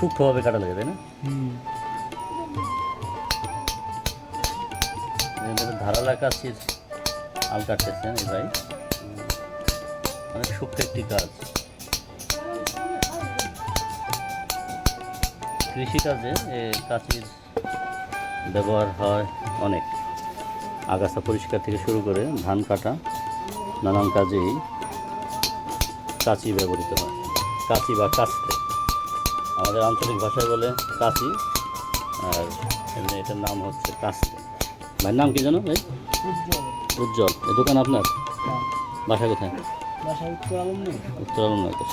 সূক্ষ্মভাবে কাটা লাগে তাই না? ধারালা কাছির আল কাটতেছেন এই ভাই। অনেক সূক্ষ্ম একটি কাজ। কৃষিকাজে এ কাঁচির ব্যবহার হয় অনেক। আগাছা পরিষ্কার থেকে শুরু করে ধান কাটা নানান কাজেই কাঁচি ব্যবহৃত হয়। কাঁচি বা কাস্তে। আমাদের আঞ্চলিক ভাষায় বলে কাশি আর এমনি এটার নাম হচ্ছে কাশি। ভাইয়ের নাম কি জানো ভাই? উজ্জ্বল। এ এই দোকান আপনার? বাসা কোথায়? উত্তর আলম নয় উত্তর আলমনগর